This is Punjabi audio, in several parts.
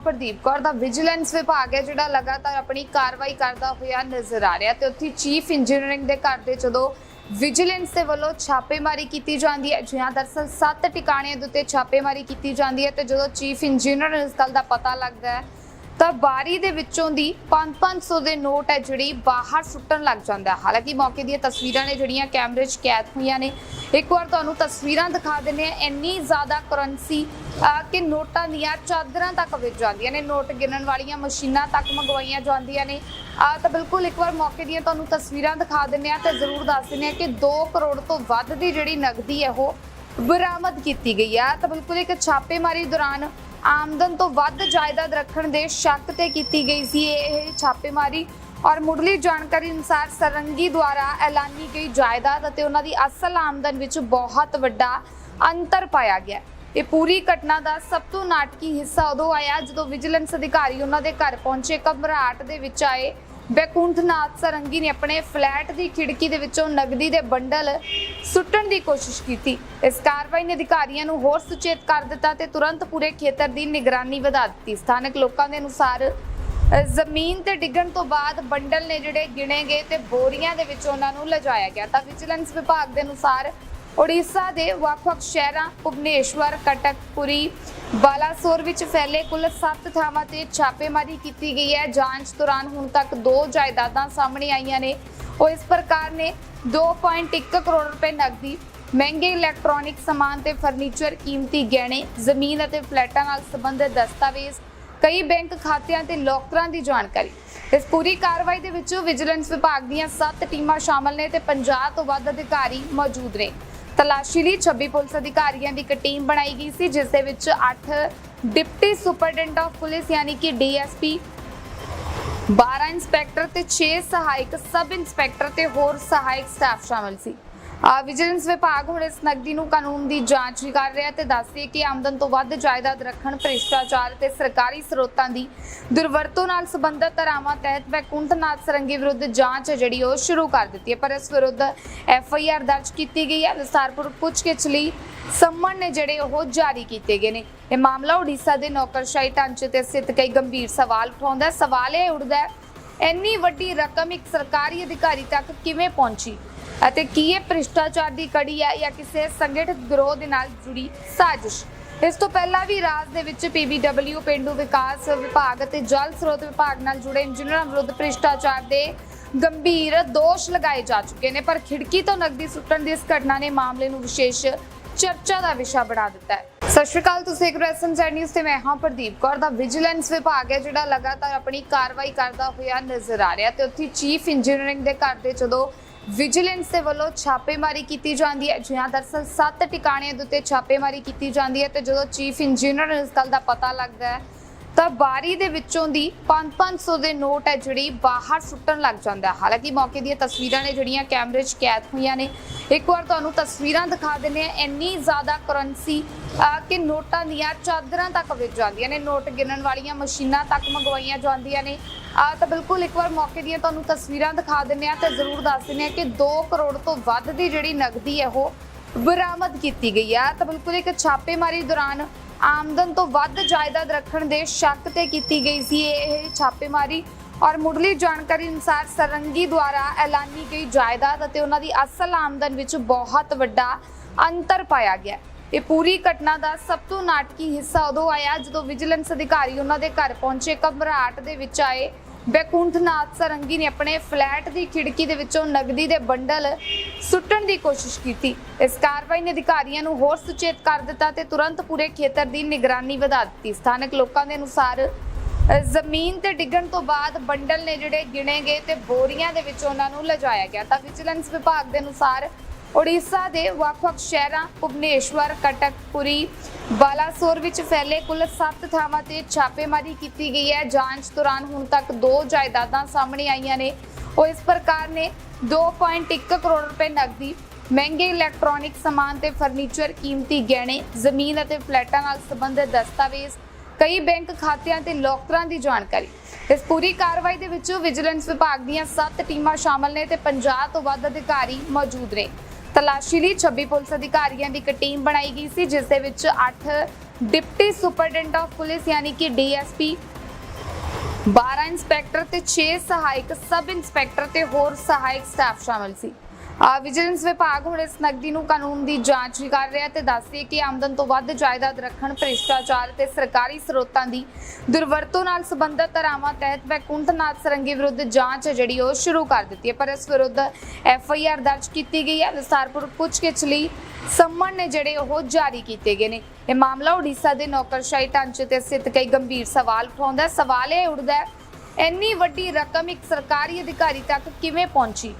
ਪ੍ਰਦੀਪ ਕੌਰ ਦਾ ਵਿਜੀਲੈਂਸ ਵਿਭਾਗ ਹੈ, ਜਿਹੜਾ ਲਗਾਤਾਰ ਆਪਣੀ ਕਾਰਵਾਈ ਕਰਦਾ ਹੋਇਆ ਨਜ਼ਰ ਆ ਰਿਹਾ ਤੇ ਉੱਥੇ ਚੀਫ ਇੰਜੀਨੀਅਰਿੰਗ ਦੇ ਘਰ ਦੇ ਜਦੋਂ ਵਿਜੀਲੈਂਸ ਦੇ ਵੱਲੋਂ ਛਾਪੇਮਾਰੀ ਕੀਤੀ ਜਾਂਦੀ ਹੈ ਜਿਹਾਂ ਦਰਸਲ ਸੱਤ ਟਿਕਾਣਿਆਂ ਦੇ ਉੱਤੇ ਛਾਪੇਮਾਰੀ ਕੀਤੀ ਜਾਂਦੀ ਹੈ ਤੇ ਜਦੋਂ ਚੀਫ ਇੰਜੀਨੀਅਰ ਇਸ ਗੱਲ ਦਾ ਪਤਾ ਲੱਗਦਾ ਹੈ ਤਾਂ ਬਾਰੀ ਦੇ ਵਿੱਚੋਂ ਦੀ 5-500 ਦੇ ਨੋਟ ਹੈ ਜਿਹੜੀ ਬਾਹਰ ਸੁੱਟਣ ਲੱਗ ਜਾਂਦਾ ਹਾਲਾਂਕਿ ਮੌਕੇ ਦੀਆਂ ਤਸਵੀਰਾਂ ਨੇ ਜਿਹੜੀਆਂ ਕੈਮਰੇ 'ਚ ਕੈਦ ਹੋਈਆਂ ਨੇ। ਇੱਕ ਵਾਰ ਤੁਹਾਨੂੰ ਤਸਵੀਰਾਂ ਦਿਖਾ ਦਿੰਨੇ ਆ ਇੰਨੀ ਜ਼ਿਆਦਾ ਕਰੰਸੀ ਕਿ ਨੋਟਾਂ ਦੀਆਂ ਚਾਦਰਾਂ ਤੱਕ ਵਿਕ ਜਾਂਦੀਆਂ ਨੇ। ਨੋਟ ਗਿਣਨ ਵਾਲੀਆਂ ਮਸ਼ੀਨਾਂ ਤੱਕ ਮੰਗਵਾਈਆਂ ਜਾਂਦੀਆਂ ਨੇ। ਆ ਤਾਂ ਬਿਲਕੁਲ ਇੱਕ ਵਾਰ ਮੌਕੇ ਦੀਆਂ ਤੁਹਾਨੂੰ ਤਸਵੀਰਾਂ ਦਿਖਾ ਦਿੰਨੇ ਆ ਤੇ ਜ਼ਰੂਰ ਦੱਸ ਦਿੰਨੇ ਆ ਕਿ 2 ਕਰੋੜ ਤੋਂ ਵੱਧ ਦੀ ਜਿਹੜੀ ਨਗਦੀ ਹੈ ਉਹ ਬਰਾਮਦ ਕੀਤੀ ਗਈ ਹੈ। ਤਾਂ ਬਿਲਕੁਲ ਇੱਕ ਛਾਪੇਮਾਰੀ ਦੌਰਾਨ ਆਮਦਨ ਤੋਂ ਵੱਧ ਜਾਇਦਾਦ ਰੱਖਣ ਦੇ ਸ਼ੱਕ ਤੇ ਕੀਤੀ ਗਈ ਸੀ ਇਹ ਛਾਪੇਮਾਰੀ। ਔਰ ਮੁੱਢਲੀ ਜਾਣਕਾਰੀ ਅਨੁਸਾਰ ਸਰੰਗੀ ਦੁਆਰਾ ਐਲਾਨੀ ਗਈ ਜਾਇਦਾਦ ਅਤੇ ਉਹਨਾਂ ਦੀ ਅਸਲ ਆਮਦਨ ਵਿੱਚ ਬਹੁਤ ਵੱਡਾ ਅੰਤਰ ਪਾਇਆ ਗਿਆ। ਇਹ ਪੂਰੀ ਘਟਨਾ ਦਾ ਸਭ ਤੋਂ ਨਾਟਕੀ ਹਿੱਸਾ ਉਦੋਂ ਆਇਆ ਜਦੋਂ ਵਿਜੀਲੈਂਸ ਅਧਿਕਾਰੀ ਉਹਨਾਂ ਦੇ ਘਰ ਪਹੁੰਚੇ, ਘਬਰਾਹਟ ਦੇ ਵਿੱਚ ਆਏ। ਬੈਕੁੰਠਨਾਥ ਸਰੰਗੀ ਨੇ ਆਪਣੇ ਫਲੈਟ ਦੀ ਖਿੜਕੀ ਦੇ ਵਿੱਚੋਂ ਨਗਦੀ ਦੇ ਬੰਡਲ ਸੁੱਟਣ ਦੀ ਕੋਸ਼ਿਸ਼ ਕੀਤੀ। ਇਸ ਕਾਰਵਾਈ ਨੇ ਅਧਿਕਾਰੀਆਂ ਨੂੰ ਹੋਰ ਸੁਚੇਤ ਕਰ ਦਿੱਤਾ ਤੇ ਤੁਰੰਤ ਪੂਰੇ ਖੇਤਰ ਦੀ ਨਿਗਰਾਨੀ ਵਧਾ ਦਿੱਤੀ। ਸਥਾਨਕ ਲੋਕਾਂ ਦੇ ਅਨੁਸਾਰ ਅ, ਜ਼ਮੀਨ ਤੇ ਡਿੱਗਣ ਤੋਂ ਬਾਅਦ ਬੰਡਲ ਨੇ ਜਿਹੜੇ ਗਿਣੇ ਗਏ ਤੇ ਬੋਰੀਆਂ ਦੇ ਵਿੱਚ ਉਹਨਾਂ ਨੂੰ ਲਿਜਾਇਆ ਗਿਆ ਤਾਂ ਵਿਜੀਲੈਂਸ ਵਿਭਾਗ ਦੇ ਅਨੁਸਾਰ ਉੜੀਸਾ ਦੇ ਵੱਖ-ਵੱਖ ਸ਼ਹਿਰਾਂ, ਭੁਵਨੇਸ਼ਵਰ ਕਟਕ ਪੁਰੀ ਬਾਲਾਸੋਰ ਵਿੱਚ ਫੈਲੇ ਕੁੱਲ 7 ਥਾਵਾਂ ਤੇ ਛਾਪੇਮਾਰੀ ਕੀਤੀ ਗਈ ਹੈ। ਜਾਂਚ ਦੌਰਾਨ ਹੁਣ ਤੱਕ ਦੋ ਜਾਇਦਾਦਾਂ ਸਾਹਮਣੇ ਆਈਆਂ ਨੇ। ਉਹ ਇਸ ਪ੍ਰਕਾਰ ਨੇ 2.1 ਕਰੋੜ ਰੁਪਏ ਨਕਦੀ, ਮਹਿੰਗੇ ਇਲੈਕਟ੍ਰੋਨਿਕ ਸਮਾਨ ਤੇ ਫਰਨੀਚਰ, ਕੀਮਤੀ ਗਹਿਣੇ, ਜ਼ਮੀਨ ਅਤੇ ਫਲੈਟਾਂ ਨਾਲ ਸੰਬੰਧਿਤ ਦਸਤਾਵੇਜ਼, ਕਈ ਬੈਂਕ ਖਾਤਿਆਂ ਤੇ ਲੋਕਰਾਂ ਦੀ ਜਾਣਕਾਰੀ। ਇਸ ਪੂਰੀ ਕਾਰਵਾਈ ਦੇ ਵਿੱਚ ਵਿਜੀਲੈਂਸ ਵਿਭਾਗ ਦੀਆਂ 7 ਟੀਮਾਂ ਸ਼ਾਮਲ ਨੇ ਤੇ 50 ਤੋਂ ਵੱਧ ਅਧਿਕਾਰੀ ਮੌਜੂਦ ਨੇ। ਤਲਾਸ਼ੀ ਲਈ 26 ਪੁਲਿਸ ਅਧਿਕਾਰੀਆਂ ਦੀ ਇੱਕ ਟੀਮ ਬਣਾਈ ਗਈ ਸੀ, ਜਿਸ ਦੇ ਵਿੱਚ 8 ਡਿਪਟੀ ਸੁਪਰਡੈਂਟ ਆਫ ਪੁਲਿਸ ਯਾਨੀ ਕਿ ਡੀਐਸਪੀ 12 ਇੰਸਪੈਕਟਰ ਤੇ 6 ਸਹਾਇਕ ਸਬ ਇੰਸਪੈਕਟਰ ਤੇ ਹੋਰ ਸਹਾਇਕ ਸਟਾਫ ਸ਼ਾਮਲ ਸੀ। ਵਿਜੀਲੈਂਸ ਵਿਭਾਗ ਹੁਣ ਇਸ ਨਕਦੀ ਨੂੰ ਕਾਨੂੰਨ ਦੀ ਜਾਂਚ ਵੀ ਕਰ ਰਿਹਾ ਤੇ ਦੱਸਦੀ ਕਿ ਆਮਦਨ ਤੋਂ ਵੱਧ ਜਾਇਦਾਦ ਰੱਖਣ, ਭ੍ਰਿਸ਼ਟਾਚਾਰ ਤੇ ਸਰਕਾਰੀ ਸਰੋਤਾਂ ਦੀ ਦੁਰਵਰਤੋਂ ਨਾਲ ਸੰਬੰਧਿਤ ਧਾਰਾਵਾਂ ਤਹਿਤ ਵੈਕੁੰਠਨਾਥ ਸਰੰਗੀ ਵਿਰੁੱਧ ਜਾਂਚ ਜਿਹੜੀ ਉਹ ਸ਼ੁਰੂ ਕਰ ਦਿੱਤੀ ਹੈ। ਪਰ ਇਸ ਵਿਰੁੱਧ ਐਫ ਆਈ ਆਰ ਦਰਜ ਕੀਤੀ ਗਈ ਹੈ। ਵਿਸਤਾਰਪੁਰ ਪੁੱਛਗਿੱਛ ਲਈ ਸੰਮਨ ਨੇ ਜਿਹੜੇ ਉਹ ਜਾਰੀ ਕੀਤੇ ਗਏ ਨੇ। ਇਹ ਮਾਮਲਾ ਉੜੀਸਾ ਦੇ ਨੌਕਰਸ਼ਾਹੀ ਢਾਂਚੇ ਤੇ ਸਥਿਤ ਕਈ ਗੰਭੀਰ ਸਵਾਲ ਉਠਾਉਂਦਾ ਸਵਾਲ ਇਹ ਉੱਠਦਾ ਹੈ, ਇੰਨੀ ਵੱਡੀ ਰਕਮ ਇੱਕ ਸਰਕਾਰੀ ਅਧਿਕਾਰੀ ਤੱਕ ਕਿਵੇਂ ਪਹੁੰਚੀ? ਅਤੇ ਕੀ ਇਹ ਭ੍ਰਿਸ਼ਟਾਚਾਰ ਦੀ ਕੜੀ ਹੈ ਜਾਂ ਕਿਸੇ ਸੰਗਠਿਤ ਗਰੋਹ ਦੇ ਨਾਲ ਜੁੜੀ ਸਾਜ਼ਿਸ਼? ਇਸ ਤੋਂ ਪਹਿਲਾਂ ਵੀ ਰਾਜ ਦੇ ਵਿੱਚ ਪੀਬੀਡਬਲਿਊ ਪਿੰਡੂ ਵਿਕਾਸ ਵਿਭਾਗ ਅਤੇ ਜਲ ਸਰੋਤ ਵਿਭਾਗ ਨਾਲ ਜੁੜੇ ਇੰਜੀਨੀਅਰਾਂ ਵਿਰੁੱਧ ਭ੍ਰਿਸ਼ਟਾਚਾਰ ਦੇ ਗੰਭੀਰ ਦੋਸ਼ ਲਗਾਏ ਜਾ ਚੁੱਕੇ ਨੇ, ਪਰ ਖਿੜਕੀ ਤੋਂ ਨਕਦੀ ਸੁੱਟਣ ਦੀ ਇਸ ਘਟਨਾ ਨੇ ਮਾਮਲੇ ਨੂੰ ਵਿਸ਼ੇਸ਼ ਚਰਚਾ ਦਾ ਵਿਸ਼ਾ ਬਣਾ ਦਿੱਤਾ ਹੈ। ਸਤਿ ਸ਼੍ਰੀ ਅਕਾਲ, ਤੁਸੀਂ ਦੇਖ ਰਹੇ ਹੋ ਨਿਊਜ਼ ਤੇ ਮੈਂ ਹਾਂ ਪ੍ਰਦੀਪ ਕੌਰ। ਦਾ ਵਿਜੀਲੈਂਸ ਵਿਭਾਗ ਹੈ ਜਿਹੜਾ ਲਗਾਤਾਰ ਆਪਣੀ ਕਾਰਵਾਈ ਕਰਦਾ ਹੋਇਆ ਨਜ਼ਰ ਆ ਰਿਹਾ ਤੇ ਉੱਥੇ ਚੀਫ ਇੰਜੀਨੀਅਰਿੰਗ ਦੇ ਘਰ ਦੇ ਜਦੋਂ ਵਿਜੀਲੈਂਸ ਦੇ ਵੱਲੋਂ ਛਾਪੇਮਾਰੀ ਕੀਤੀ ਜਾਂਦੀ ਹੈ। ਜਿਹਾਂ ਦਰਸਲ ਸੱਤ ਟਿਕਾਣਿਆਂ ਦੇ ਉੱਤੇ ਛਾਪੇਮਾਰੀ ਕੀਤੀ ਜਾਂਦੀ ਹੈ ਤੇ ਜਦੋਂ ਚੀਫ ਇੰਜੀਨੀਅਰ ਇਸ ਗੱਲ ਦਾ ਪਤਾ ਲੱਗਦਾ ਹੈ ਤਾਂ ਬਾਰੀ ਦੇ ਵਿੱਚੋਂ ਦੀ 5-500 ਦੇ ਨੋਟ ਹੈ ਜਿਹੜੀ ਬਾਹਰ ਸੁੱਟਣ ਲੱਗ ਜਾਂਦਾ ਹਾਲਾਂਕਿ ਮੌਕੇ ਦੀਆਂ ਤਸਵੀਰਾਂ ਨੇ ਜਿਹੜੀਆਂ ਕੈਮਰੇ 'ਚ ਕੈਦ ਹੋਈਆਂ ਨੇ। ਇੱਕ ਵਾਰ ਤੁਹਾਨੂੰ ਤਸਵੀਰਾਂ ਦਿਖਾ ਦਿੰਨੇ ਆ ਇੰਨੀ ਜ਼ਿਆਦਾ ਕਰੰਸੀ ਕਿ ਨੋਟਾਂ ਦੀਆਂ ਚਾਦਰਾਂ ਤੱਕ ਵਿਕ ਜਾਂਦੀਆਂ ਨੇ। ਨੋਟ ਗਿਣਨ ਵਾਲੀਆਂ ਮਸ਼ੀਨਾਂ ਤੱਕ ਮੰਗਵਾਈਆਂ ਜਾਂਦੀਆਂ ਨੇ। ਆ ਤਾਂ ਬਿਲਕੁਲ ਇੱਕ ਵਾਰ ਮੌਕੇ ਦੀਆਂ ਤੁਹਾਨੂੰ ਤਸਵੀਰਾਂ ਦਿਖਾ ਦਿੰਨੇ ਆ ਤੇ ਜ਼ਰੂਰ ਦੱਸ ਦਿੰਨੇ ਆ ਕਿ 2 ਕਰੋੜ ਤੋਂ ਵੱਧ ਦੀ ਜਿਹੜੀ ਨਗਦੀ ਹੈ ਉਹ ਬਰਾਮਦ ਕੀਤੀ ਗਈ ਹੈ। ਤਾਂ ਬਿਲਕੁਲ ਇੱਕ ਛਾਪੇਮਾਰੀ ਦੌਰਾਨ ਆਮਦਨ ਤੋਂ ਵੱਧ ਜਾਇਦਾਦ ਰੱਖਣ ਦੇ ਸ਼ੱਕ ਤੇ ਕੀਤੀ ਗਈ ਸੀ ਇਹ ਛਾਪੇਮਾਰੀ। ਔਰ ਮੁੱਢਲੀ ਜਾਣਕਾਰੀ ਅਨੁਸਾਰ ਸਰੰਗੀ ਦੁਆਰਾ ਐਲਾਨੀ ਗਈ ਜਾਇਦਾਦ ਅਤੇ ਉਹਨਾਂ ਦੀ ਅਸਲ ਆਮਦਨ ਵਿੱਚ ਬਹੁਤ ਵੱਡਾ ਅੰਤਰ ਪਾਇਆ ਗਿਆ। ਇਹ ਪੂਰੀ ਘਟਨਾ ਦਾ ਸਭ ਤੋਂ ਨਾਟਕੀ ਹਿੱਸਾ ਉਦੋਂ ਆਇਆ ਜਦੋਂ ਵਿਜੀਲੈਂਸ ਅਧਿਕਾਰੀ ਉਹਨਾਂ ਦੇ ਘਰ ਪਹੁੰਚੇ, ਘਬਰਾਹਟ ਦੇ ਵਿੱਚ ਆਏ। ਬੈਕੁੰਠਨਾਥ ਸਰੰਗੀ ਨੇ ਆਪਣੇ ਫਲੈਟ ਦੀ ਖਿੜਕੀ ਦੇ ਵਿੱਚੋਂ ਨਗਦੀ ਦੇ ਬੰਡਲ ਸੁੱਟਣ ਦੀ ਕੋਸ਼ਿਸ਼ ਕੀਤੀ। ਇਸ ਕਾਰਵਾਈ ਨੇ ਅਧਿਕਾਰੀਆਂ ਨੂੰ ਹੋਰ ਸੁਚੇਤ ਕਰ ਦਿੱਤਾ ਤੇ ਤੁਰੰਤ ਪੂਰੇ ਖੇਤਰ ਦੀ ਨਿਗਰਾਨੀ ਵਧਾ ਦਿੱਤੀ। ਸਥਾਨਕ ਲੋਕਾਂ ਦੇ ਅਨੁਸਾਰ ਜ਼ਮੀਨ ਤੇ ਡਿੱਗਣ ਤੋਂ ਬਾਅਦ ਬੰਡਲ ਨੇ ਜਿਹੜੇ ਗਿਣੇ ਗਏ ਤੇ ਬੋਰੀਆਂ ਦੇ ਵਿੱਚ ਉਹਨਾਂ ਨੂੰ ਲਿਜਾਇਆ ਗਿਆ। ਤਾਂ ਵਿਜੀਲੈਂਸ ਵਿਭਾਗ ਦੇ ਅਨੁਸਾਰ ਉੜੀਸਾ ਦੇ ਵੱਖ-ਵੱਖ ਸ਼ਹਿਰਾਂ, ਭੁਵਨੇਸ਼ਵਰ ਕਟਕ ਪੁਰੀ ਬਾਲਾਸੋਰ ਵਿੱਚ ਫੈਲੇ ਕੁੱਲ 7 ਥਾਵਾਂ ਤੇ ਛਾਪੇਮਾਰੀ ਕੀਤੀ ਗਈ ਹੈ। ਜਾਂਚ ਦੌਰਾਨ ਹੁਣ ਤੱਕ ਦੋ ਜਾਇਦਾਦਾਂ ਸਾਹਮਣੇ ਆਈਆਂ ਨੇ। ਉਹ ਇਸ ਪ੍ਰਕਾਰ ਨੇ 2.1 ਕਰੋੜ ਰੁਪਏ ਨਕਦੀ, ਮਹਿੰਗੇ ਇਲੈਕਟ੍ਰੋਨਿਕ ਸਮਾਨ ਤੇ ਫਰਨੀਚਰ, ਕੀਮਤੀ ਗਹਿਣੇ, ਜ਼ਮੀਨ ਅਤੇ ਫਲੈਟਾਂ ਨਾਲ ਸੰਬੰਧਿਤ ਦਸਤਾਵੇਜ਼, ਕਈ ਬੈਂਕ ਖਾਤਿਆਂ ਤੇ ਲੋਕਰਾਂ ਦੀ ਜਾਣਕਾਰੀ। ਇਸ ਪੂਰੀ ਕਾਰਵਾਈ ਦੇ ਵਿੱਚ ਵਿਜੀਲੈਂਸ ਵਿਭਾਗ ਦੀਆਂ 7 ਟੀਮਾਂ ਸ਼ਾਮਲ ਨੇ ਤੇ 50 ਤੋਂ ਵੱਧ ਅਧਿਕਾਰੀ ਮੌਜੂਦ ਨੇ। ਤਲਾਸ਼ੀ ਲਈ 26 ਪੁਲਿਸ ਅਧਿਕਾਰੀਆਂ ਦੀ ਇੱਕ ਟੀਮ ਬਣਾਈ ਗਈ ਸੀ, ਜਿਸ ਦੇ ਵਿੱਚ 8 ਡਿਪਟੀ ਸੁਪਰਡੈਂਟ ਆਫ ਪੁਲਿਸ ਯਾਨੀ ਕਿ ਡੀਐਸਪੀ 12 ਇੰਸਪੈਕਟਰ ਤੇ 6 ਸਹਾਇਕ ਸਬ ਇੰਸਪੈਕਟਰ ਤੇ ਹੋਰ ਸਹਾਇਕ ਸਟਾਫ ਸ਼ਾਮਲ ਸੀ। ਵਿਜੀਲੈਂਸ ਵਿਭਾਗ ਹੁਣ ਇਸ ਨਕਦੀ ਨੂੰ ਕਾਨੂੰਨ ਦੀ ਜਾਂਚ ਵੀ ਕਰ ਰਿਹਾ ਤੇ ਦੱਸਦੀ ਕਿ ਆਮਦਨ ਤੋਂ ਵੱਧ ਜਾਇਦਾਦ ਰੱਖਣ, ਭ੍ਰਿਸ਼ਟਾਚਾਰ ਤੇ ਸਰਕਾਰੀ ਸਰੋਤਾਂ ਦੀ ਦੁਰਵਰਤੋਂ ਨਾਲ ਸੰਬੰਧਿਤ ਧਾਰਾਵਾਂ ਤਹਿਤ ਵੈਕੁੰਠਨਾਥ ਸਰੰਗੀ ਵਿਰੁੱਧ ਜਾਂਚ ਹੈ ਜਿਹੜੀ ਉਹ ਸ਼ੁਰੂ ਕਰ ਦਿੱਤੀ ਹੈ, ਪਰ ਇਸ ਵਿਰੁੱਧ ਐਫ ਆਈ ਆਰ ਦਰਜ ਕੀਤੀ ਗਈ ਹੈ। ਵਿਸਤਾਰਪੁਰ ਪੁੱਛਗਿੱਛ ਲਈ ਸੰਮਨ ਨੇ ਜਿਹੜੇ ਉਹ ਜਾਰੀ ਕੀਤੇ ਗਏ ਨੇ। ਇਹ ਮਾਮਲਾ ਉੜੀਸਾ ਦੇ ਨੌਕਰਸ਼ਾਹੀ ਢਾਂਚੇ ਤੇ ਸਥਿਤ ਕਈ ਗੰਭੀਰ ਸਵਾਲ ਉਠਾਉਂਦਾ ਸਵਾਲ ਇਹ ਉੱਠਦਾ ਹੈ, ਇੰਨੀ ਵੱਡੀ ਰਕਮ ਇੱਕ ਸਰਕਾਰੀ ਅਧਿਕਾਰੀ ਤੱਕ ਕਿਵੇਂ ਪਹੁੰਚੀ?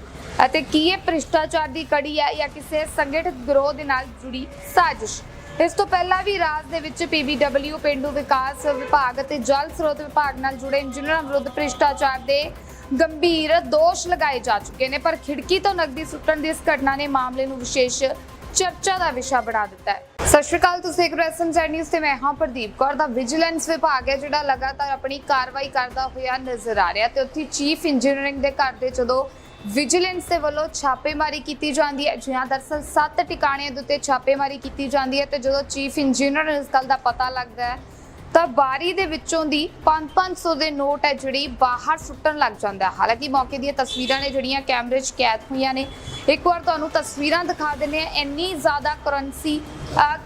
ਅਤੇ ਕੀ ਇਹ ਭ੍ਰਿਸ਼ਟਾਚਾਰ ਦੀ ਕੜੀ ਹੈ ਜਾਂ ਕਿਸੇ ਸੰਗਠਿਤ ਗਰੋਹ ਦੇ ਨਾਲ ਜੁੜੀ ਸਾਜ਼ਿਸ਼? ਇਸ ਤੋਂ ਪਹਿਲਾਂ ਵੀ ਰਾਜ ਦੇ ਵਿੱਚ ਪੀਬੀਡਬਲਿਊ ਪਿੰਡੂ ਵਿਕਾਸ ਵਿਭਾਗ ਅਤੇ ਜਲ ਸਰੋਤ ਵਿਭਾਗ ਨਾਲ ਜੁੜੇ ਇੰਜੀਨੀਅਰਾਂ ਵਿਰੁੱਧ ਭ੍ਰਿਸ਼ਟਾਚਾਰ ਦੇ ਗੰਭੀਰ ਦੋਸ਼ ਲਗਾਏ ਜਾ ਚੁੱਕੇ ਨੇ, ਪਰ ਖਿੜਕੀ ਤੋਂ ਨਕਦੀ ਸੁੱਟਣ ਦੀ ਇਸ ਘਟਨਾ ਨੇ ਮਾਮਲੇ ਨੂੰ ਵਿਸ਼ੇਸ਼ ਚਰਚਾ ਦਾ ਵਿਸ਼ਾ ਬਣਾ ਦਿੱਤਾ ਹੈ। ਸਤਿ ਸ਼੍ਰੀ ਅਕਾਲ, ਤੁਸੀਂ ਇੱਕ ਰੈਸਨ ਸੈਡ ਨਿਊਜ਼ ਤੇ ਮੈਂ ਹਾਂ ਪ੍ਰਦੀਪ ਕੌਰ। ਦਾ ਵਿਜੀਲੈਂਸ ਵਿਭਾਗ ਹੈ ਜਿਹੜਾ ਲਗਾਤਾਰ ਆਪਣੀ ਕਾਰਵਾਈ ਕਰਦਾ ਹੋਇਆ ਨਜ਼ਰ ਆ ਰਿਹਾ ਤੇ ਉੱਥੇ ਚੀਫ ਇੰਜੀਨੀਅਰਿੰਗ ਦੇ ਘਰ ਦੇ ਜਦੋਂ ਵਿਜੀਲੈਂਸ ਦੇ ਵੱਲੋਂ ਛਾਪੇਮਾਰੀ ਕੀਤੀ ਜਾਂਦੀ ਹੈ। ਜਿਹਾਂ ਦਰਸਲ ਸੱਤ ਟਿਕਾਣਿਆਂ ਦੇ ਉੱਤੇ ਛਾਪੇਮਾਰੀ ਕੀਤੀ ਜਾਂਦੀ ਹੈ ਤੇ ਜਦੋਂ ਚੀਫ ਇੰਜੀਨੀਅਰ ਨੂੰ ਇਸ ਗੱਲ ਦਾ ਪਤਾ ਲੱਗਦਾ ਹੈ ਤਾਂ ਬਾਰੀ ਦੇ ਵਿੱਚੋਂ ਦੀ 5-500 ਦੇ ਨੋਟ ਹੈ ਜਿਹੜੀ ਬਾਹਰ ਸੁੱਟਣ ਲੱਗ ਜਾਂਦਾ ਹਾਲਾਂਕਿ ਮੌਕੇ ਦੀਆਂ ਤਸਵੀਰਾਂ ਨੇ ਜਿਹੜੀਆਂ ਕੈਮਰੇ 'ਚ ਕੈਦ ਹੋਈਆਂ ਨੇ। ਇੱਕ ਵਾਰ ਤੁਹਾਨੂੰ ਤਸਵੀਰਾਂ ਦਿਖਾ ਦਿੰਦੇ ਆ ਇੰਨੀ ਜ਼ਿਆਦਾ ਕਰੰਸੀ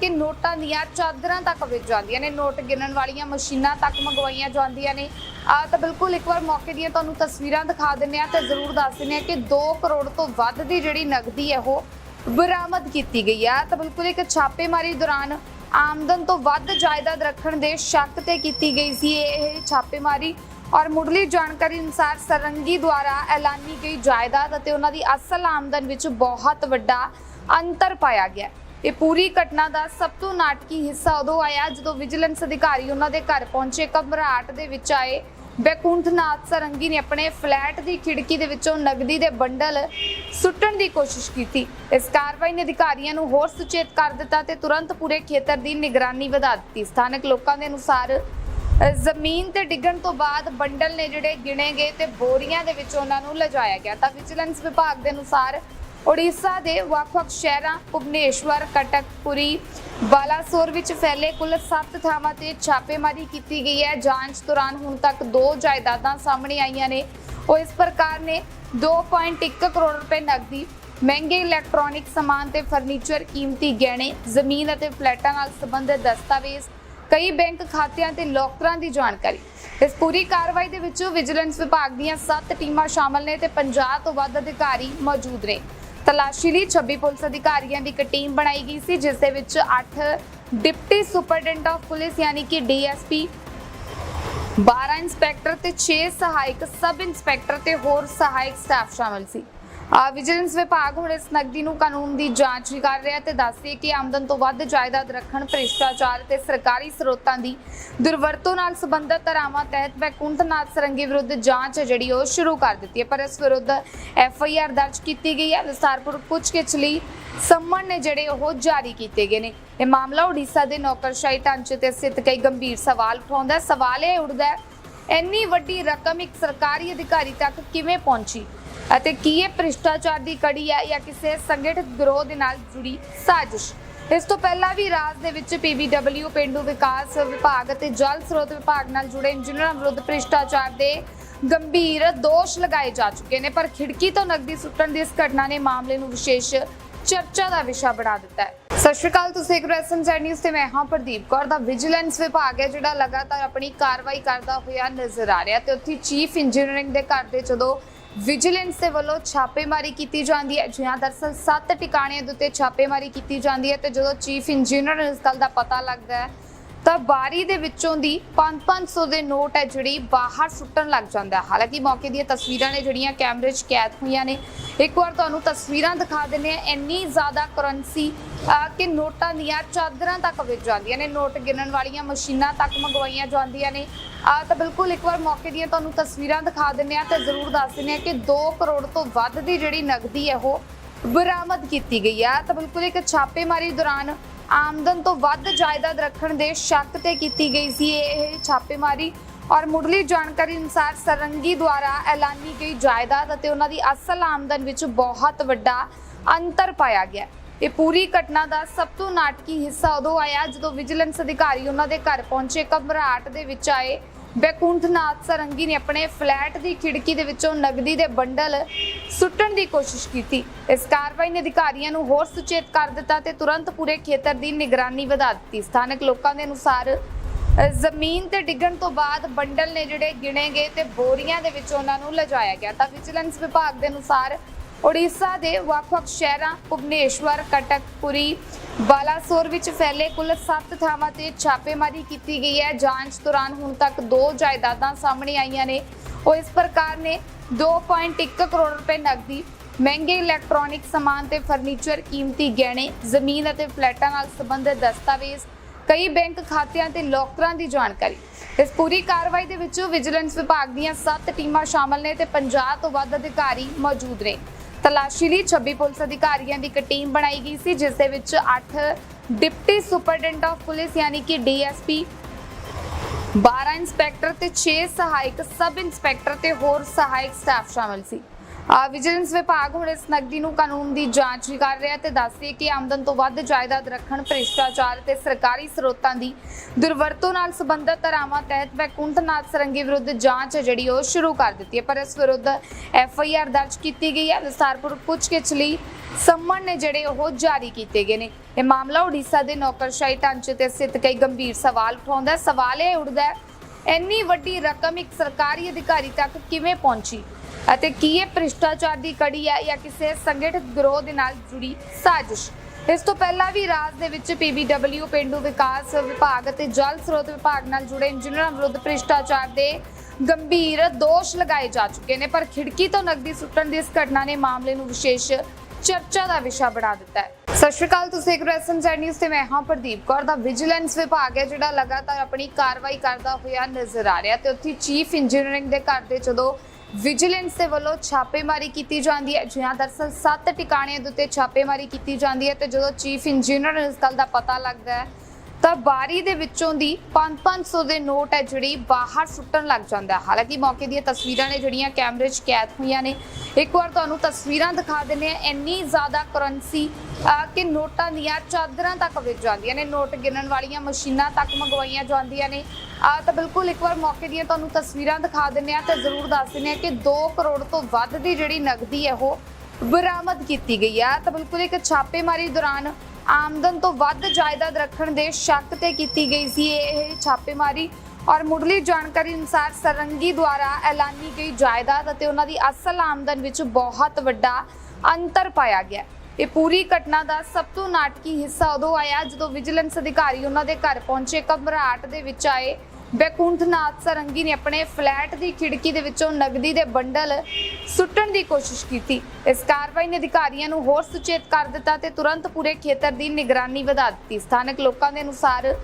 ਕਿ ਨੋਟਾਂ ਦੀਆਂ ਚਾਦਰਾਂ ਤੱਕ ਵਿਕ ਜਾਂਦੀਆਂ ਨੇ। ਨੋਟ ਗਿਣਨ ਵਾਲੀਆਂ ਮਸ਼ੀਨਾਂ ਤੱਕ ਮੰਗਵਾਈਆਂ ਜਾਂਦੀਆਂ ਨੇ। ਆ ਤਾਂ ਬਿਲਕੁਲ ਇੱਕ ਵਾਰ ਮੌਕੇ ਦੀਆਂ ਤੁਹਾਨੂੰ ਤਸਵੀਰਾਂ ਦਿਖਾ ਦਿੰਦੇ ਆ ਤੇ ਜ਼ਰੂਰ ਦੱਸ ਦਿੰਦੇ ਆ ਕਿ 2 ਕਰੋੜ ਤੋਂ ਵੱਧ ਦੀ ਜਿਹੜੀ ਨਗਦੀ ਹੈ, ਉਹ ਬਰਾਮਦ ਕੀਤੀ ਗਈ ਆ ਤਾਂ ਬਿਲਕੁਲ ਇੱਕ ਛਾਪੇਮਾਰੀ ਦੌਰਾਨ ਆਮਦਨ ਤੋਂ ਵੱਧ ਜਾਇਦਾਦ ਰੱਖਣ ਦੇ ਸ਼ੱਕ ਤੇ ਕੀਤੀ ਗਈ ਸੀ। ਇਹ ਛਾਪੇਮਾਰੀ ਔਰ ਮੁੱਢਲੀ ਜਾਣਕਾਰੀ ਅਨੁਸਾਰ ਸਰੰਗੀ ਦੁਆਰਾ ਐਲਾਨੀ ਗਈ ਜਾਇਦਾਦ ਅਤੇ ਉਹਨਾਂ ਦੀ ਅਸਲ ਆਮਦਨ ਵਿੱਚ ਬਹੁਤ ਵੱਡਾ ਅੰਤਰ ਪਾਇਆ ਗਿਆ। ਇਹ ਪੂਰੀ ਘਟਨਾ ਦਾ ਸਭ ਤੋਂ ਨਾਟਕੀ ਹਿੱਸਾ ਉਦੋਂ ਆਇਆ ਜਦੋਂ ਵਿਜੀਲੈਂਸ ਅਧਿਕਾਰੀ ਉਹਨਾਂ ਦੇ ਘਰ ਪਹੁੰਚੇ। ਘਬਰਾਹਟ ਦੇ ਵਿੱਚ ਆਏ ਬੈਕੁੰਠਨਾਥ ਸਰੰਗੀ ਨੇ ਆਪਣੇ ਫਲੈਟ ਦੀ ਖਿੜਕੀ ਦੇ ਵਿੱਚੋਂ ਨਗਦੀ ਦੇ ਬੰਡਲ ਸੁੱਟਣ ਦੀ ਕੋਸ਼ਿਸ਼ ਕੀਤੀ। ਇਸ ਕਾਰਵਾਈ ਨੇ ਅਧਿਕਾਰੀਆਂ ਨੂੰ ਹੋਰ ਸੁਚੇਤ ਕਰ ਦਿੱਤਾ ਤੇ ਤੁਰੰਤ ਪੂਰੇ ਖੇਤਰ ਦੀ ਨਿਗਰਾਨੀ ਵਧਾ ਦਿੱਤੀ। ਸਥਾਨਕ ਲੋਕਾਂ ਦੇ ਅਨੁਸਾਰ ਜ਼ਮੀਨ ਤੇ ਡਿੱਗਣ ਤੋਂ ਬਾਅਦ ਬੰਡਲ ਨੇ ਜਿਹੜੇ ਗਿਣੇ ਗਏ ਤੇ ਬੋਰੀਆਂ ਦੇ ਵਿੱਚ ਉਹਨਾਂ ਨੂੰ ਲਿਜਾਇਆ ਗਿਆ। ਤਾਂ ਵਿਜੀਲੈਂਸ ਵਿਭਾਗ ਦੇ ਅਨੁਸਾਰ ਉੜੀਸਾ ਦੇ ਵੱਖ-ਵੱਖ ਸ਼ਹਿਰਾਂ, ਭੁਵਨੇਸ਼ਵਰ, ਕਟਕਪੁਰੀ, ਬਾਲਾਸੋਰ ਵਿੱਚ ਫੈਲੇ ਕੁੱਲ 7 ਥਾਵਾਂ ਤੇ ਛਾਪੇਮਾਰੀ ਕੀਤੀ ਗਈ ਹੈ। ਜਾਂਚ ਦੌਰਾਨ ਹੁਣ ਤੱਕ ਦੋ ਜਾਇਦਾਦਾਂ ਸਾਹਮਣੇ ਆਈਆਂ ਨੇ। ਉਹ ਇਸ ਪ੍ਰਕਾਰ ਨੇ 2.1 ਕਰੋੜ ਰੁਪਏ ਨਕਦੀ, ਮਹਿੰਗੇ ਇਲੈਕਟ੍ਰੋਨਿਕ ਸਮਾਨ ਤੇ ਫਰਨੀਚਰ, ਕੀਮਤੀ ਗਹਿਣੇ, ਜ਼ਮੀਨ ਅਤੇ ਫਲੈਟਾਂ ਨਾਲ ਸੰਬੰਧਿਤ ਦਸਤਾਵੇਜ਼, ਕਈ ਬੈਂਕ ਖਾਤਿਆਂ ਤੇ ਲੋਕਰਾਂ ਦੀ ਜਾਣਕਾਰੀ। ਇਸ ਪੂਰੀ ਕਾਰਵਾਈ ਦੇ ਵਿੱਚ ਵਿਜੀਲੈਂਸ ਵਿਭਾਗ ਦੀਆਂ 7 ਟੀਮਾਂ ਸ਼ਾਮਲ ਨੇ ਤੇ 50 ਤੋਂ ਵੱਧ ਅਧਿਕਾਰੀ ਮੌਜੂਦ ਨੇ। ਤਲਾਸ਼ੀ ਲਈ 26 ਪੁਲਿਸ ਅਧਿਕਾਰੀਆਂ ਦੀ ਇੱਕ ਟੀਮ ਬਣਾਈ ਗਈ ਸੀ, ਜਿਸ ਦੇ ਵਿੱਚ 8 ਡਿਪਟੀ ਸੁਪਰਡੈਂਟ ਆਫ ਪੁਲਿਸ ਯਾਨੀ ਕਿ ਡੀਐਸਪੀ 12 ਇੰਸਪੈਕਟਰ ਤੇ 6 ਸਹਾਇਕ ਸਬ ਇੰਸਪੈਕਟਰ ਤੇ ਹੋਰ ਸਹਾਇਕ ਸਟਾਫ ਸ਼ਾਮਲ ਸੀ। ਵਿਜੀਲੈਂਸ ਵਿਭਾਗ ਹੁਣ ਇਸ ਨਕਦੀ ਨੂੰ ਕਾਨੂੰਨ ਦੀ ਜਾਂਚ ਵੀ ਕਰ ਰਿਹਾ ਤੇ ਦੱਸਦੀ ਕਿ ਆਮਦਨ ਤੋਂ ਵੱਧ ਜਾਇਦਾਦ ਰੱਖਣ, ਭ੍ਰਿਸ਼ਟਾਚਾਰ ਤੇ ਸਰਕਾਰੀ ਸਰੋਤਾਂ ਦੀ ਦੁਰਵਰਤੋਂ ਨਾਲ ਸੰਬੰਧਿਤ ਧਾਰਾਵਾਂ ਤਹਿਤ ਵੈਕੁੰਠਨਾਥ ਸਰੰਗੀ ਵਿਰੁੱਧ ਜਾਂਚ ਜਿਹੜੀ ਉਹ ਸ਼ੁਰੂ ਕਰ ਦਿੱਤੀ ਹੈ। ਪਰ ਇਸ ਵਿਰੁੱਧ ਐਫ ਆਈ ਆਰ ਦਰਜ ਕੀਤੀ ਗਈ ਹੈ। ਵਿਸਤਾਰਪੁਰ ਪੁੱਛਗਿੱਛ ਲਈ ਸੰਮਨ ਨੇ ਜਿਹੜੇ ਉਹ ਜਾਰੀ ਕੀਤੇ ਗਏ ਨੇ। ਇਹ ਮਾਮਲਾ ਉੜੀਸਾ ਦੇ ਨੌਕਰਸ਼ਾਹੀ ਢਾਂਚੇ ਤੇ ਸਥਿਤ ਕਈ ਗੰਭੀਰ ਸਵਾਲ ਉਠਾਉਂਦਾ ਸਵਾਲ ਇਹ ਉੱਠਦਾ ਹੈ, ਇੰਨੀ ਵੱਡੀ ਰਕਮ ਇੱਕ ਸਰਕਾਰੀ ਅਧਿਕਾਰੀ ਤੱਕ ਕਿਵੇਂ ਪਹੁੰਚੀ? ਅਤੇ ਕੀ ਇਹ ਭ੍ਰਿਸ਼ਟਾਚਾਰ ਦੀ ਕੜੀ ਹੈ ਜਾਂ ਕਿਸੇ ਸੰਗਠਿਤ ਗਰੋਹ ਦੇ ਨਾਲ ਜੁੜੀ ਸਾਜ਼ਿਸ਼? ਇਸ ਤੋਂ ਪਹਿਲਾਂ ਵੀ ਰਾਜ ਦੇ ਵਿੱਚ ਪੀਬੀਡਬਲਿਊ ਪਿੰਡੂ ਵਿਕਾਸ ਵਿਭਾਗ ਅਤੇ ਜਲ ਸਰੋਤ ਵਿਭਾਗ ਨਾਲ ਜੁੜੇ ਇੰਜੀਨੀਅਰਾਂ ਵਿਰੁੱਧ ਭ੍ਰਿਸ਼ਟਾਚਾਰ ਦੇ ਗੰਭੀਰ ਦੋਸ਼ ਲਗਾਏ ਜਾ ਚੁੱਕੇ ਨੇ, ਪਰ ਖਿੜਕੀ ਤੋਂ ਨਕਦੀ ਸੁੱਟਣ ਦੀ ਇਸ ਘਟਨਾ ਨੇ ਮਾਮਲੇ ਨੂੰ ਵਿਸ਼ੇਸ਼ ਚਰਚਾ ਦਾ ਵਿਸ਼ਾ ਬਣਾ ਦਿੱਤਾ ਹੈ। ਸਤਿ ਸ਼੍ਰੀ ਅਕਾਲ, ਤੁਸੀਂ ਇੱਕ ਰੈਸਨ ਨਿਊਜ਼ ਤੇ ਮੈਂ ਹਾਂ ਪ੍ਰਦੀਪ ਕੌਰ। ਦਾ ਵਿਜੀਲੈਂਸ ਵਿਭਾਗ ਹੈ ਜਿਹੜਾ ਲਗਾਤਾਰ ਆਪਣੀ ਕਾਰਵਾਈ ਕਰਦਾ ਹੋਇਆ ਨਜ਼ਰ ਆ ਰਿਹਾ ਤੇ ਉੱਥੇ ਚੀਫ ਇੰਜੀਨੀਅਰਿੰਗ ਦੇ ਘਰ ਦੇ ਜਦੋਂ ਵਿਜੀਲੈਂਸ ਦੇ ਵੱਲੋਂ ਛਾਪੇਮਾਰੀ ਕੀਤੀ ਜਾਂਦੀ ਹੈ। ਜਿਹਾਂ ਦਰਸਲ ਸੱਤ ਟਿਕਾਣਿਆਂ ਦੇ ਉੱਤੇ ਛਾਪੇਮਾਰੀ ਕੀਤੀ ਜਾਂਦੀ ਹੈ ਤੇ ਜਦੋਂ ਚੀਫ ਇੰਜੀਨੀਅਰ ਇਸ ਗੱਲ ਦਾ ਪਤਾ ਲੱਗਦਾ ਹੈ ਤਾਂ ਬਾਰੀ ਦੇ ਵਿੱਚੋਂ ਦੀ 5-500 ਦੇ ਨੋਟ ਹੈ ਜਿਹੜੀ ਬਾਹਰ ਸੁੱਟਣ ਲੱਗ ਜਾਂਦਾ ਹਾਲਾਂਕਿ ਮੌਕੇ ਦੀਆਂ ਤਸਵੀਰਾਂ ਨੇ ਜਿਹੜੀਆਂ ਕੈਮਰੇ 'ਚ ਕੈਦ ਹੋਈਆਂ ਨੇ। ਇੱਕ ਵਾਰ ਤੁਹਾਨੂੰ ਤਸਵੀਰਾਂ ਦਿਖਾ ਦਿੰਦੇ ਆ ਇੰਨੀ ਜ਼ਿਆਦਾ ਕਰੰਸੀ ਕਿ ਨੋਟਾਂ ਦੀਆਂ ਚਾਦਰਾਂ ਤੱਕ ਵਿਕ ਜਾਂਦੀਆਂ ਨੇ। ਨੋਟ ਗਿਣਨ ਵਾਲੀਆਂ ਮਸ਼ੀਨਾਂ ਤੱਕ ਮੰਗਵਾਈਆਂ ਜਾਂਦੀਆਂ ਨੇ। ਆ ਤਾਂ ਬਿਲਕੁਲ ਇੱਕ ਵਾਰ ਮੌਕੇ ਦੀਆਂ ਤੁਹਾਨੂੰ ਤਸਵੀਰਾਂ ਦਿਖਾ ਦਿੰਦੇ ਆ ਤੇ ਜ਼ਰੂਰ ਦੱਸ ਦਿੰਦੇ ਆ ਕਿ 2 ਕਰੋੜ ਤੋਂ ਵੱਧ ਦੀ ਜਿਹੜੀ ਨਗਦੀ ਹੈ ਉਹ ਬਰਾਮਦ ਕੀਤੀ ਗਈ ਆ ਤਾਂ ਬਿਲਕੁਲ ਇੱਕ ਛਾਪੇਮਾਰੀ ਦੌਰਾਨ ਆਮਦਨ ਤੋਂ ਵੱਧ ਜਾਇਦਾਦ ਰੱਖਣ ਦੇ ਸ਼ੱਕ ਤੇ ਕੀਤੀ ਗਈ ਸੀ ਇਹ ਛਾਪੇਮਾਰੀ ਔਰ ਮੁੱਢਲੀ ਜਾਣਕਾਰੀ ਅਨੁਸਾਰ ਸਰੰਗੀ ਦੁਆਰਾ ਐਲਾਨੀ ਗਈ ਜਾਇਦਾਦ ਅਤੇ ਉਹਨਾਂ ਦੀ ਅਸਲ ਆਮਦਨ ਵਿੱਚ ਬਹੁਤ ਵੱਡਾ ਅੰਤਰ ਪਾਇਆ ਗਿਆ। ਇਹ ਪੂਰੀ ਘਟਨਾ ਦਾ ਸਭ ਤੋਂ ਨਾਟਕੀ ਹਿੱਸਾ ਉਦੋਂ ਆਇਆ ਜਦੋਂ ਵਿਜੀਲੈਂਸ ਅਧਿਕਾਰੀ ਉਹਨਾਂ ਦੇ ਘਰ ਪਹੁੰਚੇ, ਘਬਰਾਹਟ ਦੇ ਵਿੱਚ ਆਏ ਬੈਕੁੰਠਨਾਥ ਸਰੰਗੀ ਨੇ ਆਪਣੇ ਫਲੈਟ ਦੀ ਖਿੜਕੀ ਦੇ ਵਿੱਚੋਂ ਨਗਦੀ ਦੇ ਬੰਡਲ ਸੁੱਟਣ ਦੀ ਕੋਸ਼ਿਸ਼ ਕੀਤੀ। ਇਸ ਕਾਰਵਾਈ ਨੇ ਅਧਿਕਾਰੀਆਂ ਨੂੰ ਹੋਰ ਸੁਚੇਤ ਕਰ ਦਿੱਤਾ ਤੇ ਤੁਰੰਤ ਪੂਰੇ ਖੇਤਰ ਦੀ ਨਿਗਰਾਨੀ ਵਧਾ ਦਿੱਤੀ। ਸਥਾਨਕ ਲੋਕਾਂ ਦੇ ਅਨੁਸਾਰ ਜ਼ਮੀਨ ਤੇ ਡਿੱਗਣ ਤੋਂ ਬਾਅਦ ਬੰਡਲ ਨੇ ਜਿਹੜੇ ਗਿਣੇ ਗਏ ਤੇ ਬੋਰੀਆਂ ਦੇ ਵਿੱਚ ਉਹਨਾਂ ਨੂੰ ਲਿਜਾਇਆ ਗਿਆ। ਤਾਂ ਵਿਜੀਲੈਂਸ ਵਿਭਾਗ ਦੇ ਅਨੁਸਾਰ ਉੜੀਸਾ ਦੇ ਵੱਖ-ਵੱਖ ਸ਼ਹਿਰਾਂ, ਭੁਵਨੇਸ਼ਵਰ, ਕਟਕਪੁਰੀ, ਬਾਲਾਸੋਰ ਵਿੱਚ ਫੈਲੇ ਕੁੱਲ 7 ਥਾਵਾਂ ਤੇ ਛਾਪੇਮਾਰੀ ਕੀਤੀ ਗਈ ਹੈ। ਜਾਂਚ ਦੌਰਾਨ ਹੁਣ ਤੱਕ ਦੋ ਜਾਇਦਾਦਾਂ ਸਾਹਮਣੇ ਆਈਆਂ ਨੇ। ਉਹ ਇਸ ਪ੍ਰਕਾਰ ਨੇ 2.1 ਕਰੋੜ ਰੁਪਏ ਨਕਦੀ, ਮਹਿੰਗੇ ਇਲੈਕਟ੍ਰੋਨਿਕ ਸਮਾਨ ਤੇ ਫਰਨੀਚਰ, ਕੀਮਤੀ ਗਹਿਣੇ, ਜ਼ਮੀਨ ਅਤੇ ਫਲੈਟਾਂ ਨਾਲ ਸੰਬੰਧਿਤ ਦਸਤਾਵੇਜ਼, ਕਈ ਬੈਂਕ ਖਾਤਿਆਂ ਤੇ ਲੋਕਰਾਂ ਦੀ ਜਾਣਕਾਰੀ। ਇਸ ਪੂਰੀ ਕਾਰਵਾਈ ਦੇ ਵਿੱਚ ਵਿਜੀਲੈਂਸ ਵਿਭਾਗ ਦੀਆਂ 7 ਟੀਮਾਂ ਸ਼ਾਮਲ ਨੇ ਤੇ 50 ਤੋਂ ਵੱਧ ਅਧਿਕਾਰੀ ਮੌਜੂਦ ਨੇ। ਤਲਾਸ਼ੀ ਲਈ 26 ਪੁਲਿਸ ਅਧਿਕਾਰੀਆਂ ਦੀ ਇੱਕ ਟੀਮ ਬਣਾਈ ਗਈ ਸੀ, ਜਿਸ ਦੇ ਵਿੱਚ 8 ਡਿਪਟੀ ਸੁਪਰਡੈਂਟ ਆਫ ਪੁਲਿਸ ਯਾਨੀ ਕਿ ਡੀਐਸਪੀ 12 ਇੰਸਪੈਕਟਰ ਤੇ 6 ਸਹਾਇਕ ਸਬ ਇੰਸਪੈਕਟਰ ਤੇ ਹੋਰ ਸਹਾਇਕ ਸਟਾਫ ਸ਼ਾਮਲ ਸੀ। ਵਿਜੀਲੈਂਸ ਵਿਭਾਗ ਹੁਣ ਇਸ ਨਕਦੀ ਨੂੰ ਕਾਨੂੰਨ ਦੀ ਜਾਂਚ ਵੀ ਕਰ ਰਿਹਾ ਤੇ ਦੱਸਦੀ ਕਿ ਆਮਦਨ ਤੋਂ ਵੱਧ ਜਾਇਦਾਦ ਰੱਖਣ, ਭ੍ਰਿਸ਼ਟਾਚਾਰ ਤੇ ਸਰਕਾਰੀ ਸਰੋਤਾਂ ਦੀ ਦੁਰਵਰਤੋਂ ਨਾਲ ਸੰਬੰਧਿਤ ਧਾਰਾਵਾਂ ਤਹਿਤ ਵੈਕੁੰਠ ਨਾਥ ਸਰੰਗੀ ਵਿਰੁੱਧ ਜਾਂਚ ਹੈ ਜਿਹੜੀ ਉਹ ਸ਼ੁਰੂ ਕਰ ਦਿੱਤੀ ਹੈ। ਪਰ ਇਸ ਵਿਰੁੱਧ ਐਫ ਆਈ ਆਰ ਦਰਜ ਕੀਤੀ ਗਈ ਹੈ। ਵਿਸਤਾਰਪੂਰਵਕ ਪੁੱਛਗਿੱਛ ਲਈ ਸੰਮਨ ਨੇ ਜਿਹੜੇ ਉਹ ਜਾਰੀ ਕੀਤੇ ਗਏ ਨੇ। ਇਹ ਮਾਮਲਾ ਉੜੀਸਾ ਦੇ ਨੌਕਰਸ਼ਾਹੀ ਢਾਂਚੇ ਤੇ ਸਥਿਤ ਕਈ ਗੰਭੀਰ ਸਵਾਲ ਉਠਾਉਂਦਾ ਸਵਾਲ ਇਹ ਉੱਠਦਾ ਹੈ, ਇੰਨੀ ਵੱਡੀ ਰਕਮ ਇੱਕ ਸਰਕਾਰੀ ਅਧਿਕਾਰੀ ਤੱਕ ਕਿਵੇਂ ਪਹੁੰਚੀ? ਅਤੇ ਕੀ ਇਹ ਭ੍ਰਿਸ਼ਟਾਚਾਰ ਦੀ ਕੜੀ ਹੈ ਜਾਂ ਕਿਸੇ ਸੰਗਠਿਤ ਗਰੋਹ ਦੇ ਨਾਲ ਜੁੜੀ ਸਾਜ਼ਿਸ਼? ਇਸ ਤੋਂ ਪਹਿਲਾਂ ਵੀ ਰਾਜ ਦੇ ਵਿੱਚ ਪੀਬੀਡਬਲਿਊ ਪਿੰਡੂ ਵਿਕਾਸ ਵਿਭਾਗ ਅਤੇ ਜਲ ਸਰੋਤ ਵਿਭਾਗ ਨਾਲ ਜੁੜੇ ਇੰਜੀਨੀਅਰਾਂ ਵਿਰੁੱਧ ਭ੍ਰਿਸ਼ਟਾਚਾਰ ਦੇ ਗੰਭੀਰ ਦੋਸ਼ ਲਗਾਏ ਜਾ ਚੁੱਕੇ ਨੇ, ਪਰ ਖਿੜਕੀ ਤੋਂ ਨਕਦੀ ਸੁੱਟਣ ਦੀ ਇਸ ਘਟਨਾ ਨੇ ਮਾਮਲੇ ਨੂੰ ਵਿਸ਼ੇਸ਼ ਚਰਚਾ ਦਾ ਵਿਸ਼ਾ ਬਣਾ ਦਿੱਤਾ ਹੈ। ਸਤਿ ਸ਼੍ਰੀ ਅਕਾਲ, ਤੁਸੀਂ ਦੇਖ ਰਹੇ ਹੋ ਨਿਊਜ਼ ਤੇ ਮੈਂ ਹਾਂ ਪ੍ਰਦੀਪ ਕੌਰ ਦਾ ਵਿਜੀਲੈਂਸ ਵਿਭਾਗ ਹੈ, ਜਿਹੜਾ ਲਗਾਤਾਰ ਆਪਣੀ ਕਾਰਵਾਈ ਕਰਦਾ ਹੋਇਆ ਨਜ਼ਰ ਆ ਰਿਹਾ ਤੇ ਉੱਥੇ ਚੀਫ ਇੰਜੀਨੀਅਰਿੰਗ ਦੇ ਘਰ ਦੇ ਜਦੋਂ ਵਿਜੀਲੈਂਸ ਦੇ ਵੱਲੋਂ ਛਾਪੇਮਾਰੀ ਕੀਤੀ ਜਾਂਦੀ ਹੈ। ਜਿਹਾਂ ਦਰਸਲ ਸੱਤ ਟਿਕਾਣਿਆਂ ਦੇ ਉੱਤੇ ਛਾਪੇਮਾਰੀ ਕੀਤੀ ਜਾਂਦੀ ਹੈ ਤੇ ਜਦੋਂ ਚੀਫ ਇੰਜੀਨੀਅਰ ਨੂੰ ਇਸ ਗੱਲ ਦਾ ਪਤਾ ਲੱਗਦਾ ਹੈ, ਤਾਂ ਬਾਰੀ ਦੇ ਵਿੱਚੋਂ ਦੀ 5-500 ਦੇ ਨੋਟ ਹੈ ਜਿਹੜੀ ਬਾਹਰ ਸੁੱਟਣ ਲੱਗ ਜਾਂਦਾ ਹਾਲਾਂਕਿ ਮੌਕੇ ਦੀਆਂ ਤਸਵੀਰਾਂ ਨੇ ਜਿਹੜੀਆਂ ਕੈਮਰੇ 'ਚ ਕੈਦ ਹੋਈਆਂ ਨੇ। ਇੱਕ ਵਾਰ ਤੁਹਾਨੂੰ ਤਸਵੀਰਾਂ ਦਿਖਾ ਦਿੰਦੇ ਆ ਇੰਨੀ ਜ਼ਿਆਦਾ ਕਰੰਸੀ ਕਿ ਨੋਟਾਂ ਦੀਆਂ ਚਾਦਰਾਂ ਤੱਕ ਵਿਕ ਜਾਂਦੀਆਂ ਨੇ। ਨੋਟ ਗਿਣਨ ਵਾਲੀਆਂ ਮਸ਼ੀਨਾਂ ਤੱਕ ਮੰਗਵਾਈਆਂ ਜਾਂਦੀਆਂ ਨੇ। ਆ ਤਾਂ ਬਿਲਕੁਲ ਇੱਕ ਵਾਰ ਮੌਕੇ ਦੀਆਂ ਤੁਹਾਨੂੰ ਤਸਵੀਰਾਂ ਦਿਖਾ ਦਿੰਦੇ ਆ ਤੇ ਜ਼ਰੂਰ ਦੱਸ ਦਿੰਦੇ ਆ ਕਿ 2 ਕਰੋੜ ਤੋਂ ਵੱਧ ਦੀ ਜਿਹੜੀ ਨਗਦੀ ਹੈ ਉਹ ਬਰਾਮਦ ਕੀਤੀ ਗਈ ਆ ਤਾਂ ਬਿਲਕੁਲ ਇੱਕ ਛਾਪੇਮਾਰੀ ਦੌਰਾਨ ਆਮਦਨ ਤੋਂ ਵੱਧ ਜਾਇਦਾਦ ਰੱਖਣ ਦੇ ਸ਼ੱਕ ਤੇ ਕੀਤੀ ਗਈ ਸੀ ਇਹ ਛਾਪੇਮਾਰੀ ਔਰ ਮੁੱਢਲੀ ਜਾਣਕਾਰੀ ਅਨੁਸਾਰ ਸਰੰਗੀ ਦੁਆਰਾ ਐਲਾਨੀ ਗਈ ਜਾਇਦਾਦ ਅਤੇ ਉਹਨਾਂ ਦੀ ਅਸਲ ਆਮਦਨ ਵਿੱਚ ਬਹੁਤ ਵੱਡਾ ਅੰਤਰ ਪਾਇਆ ਗਿਆ। ਇਹ ਪੂਰੀ ਘਟਨਾ ਦਾ ਸਭ ਤੋਂ ਨਾਟਕੀ ਹਿੱਸਾ ਉਦੋਂ ਆਇਆ ਜਦੋਂ ਵਿਜੀਲੈਂਸ ਅਧਿਕਾਰੀ ਉਹਨਾਂ ਦੇ ਘਰ ਪਹੁੰਚੇ, ਘਬਰਾਹਟ ਦੇ ਵਿੱਚ ਆਏ ਬੈਕੁੰਠਨਾਥ ਸਰੰਗੀ ਨੇ ਆਪਣੇ ਫਲੈਟ ਦੀ ਖਿੜਕੀ ਦੇ ਵਿੱਚੋਂ ਨਗਦੀ ਦੇ ਬੰਡਲ ਸੁੱਟਣ ਦੀ ਕੋਸ਼ਿਸ਼ ਕੀਤੀ। ਇਸ ਕਾਰਵਾਈ ਨੇ ਅਧਿਕਾਰੀਆਂ ਨੂੰ ਹੋਰ ਸੁਚੇਤ ਕਰ ਦਿੱਤਾ ਤੇ ਤੁਰੰਤ ਪੂਰੇ ਖੇਤਰ ਦੀ ਨਿਗਰਾਨੀ ਵਧਾ ਦਿੱਤੀ। ਸਥਾਨਕ ਲੋਕਾਂ ਦੇ ਅਨੁਸਾਰ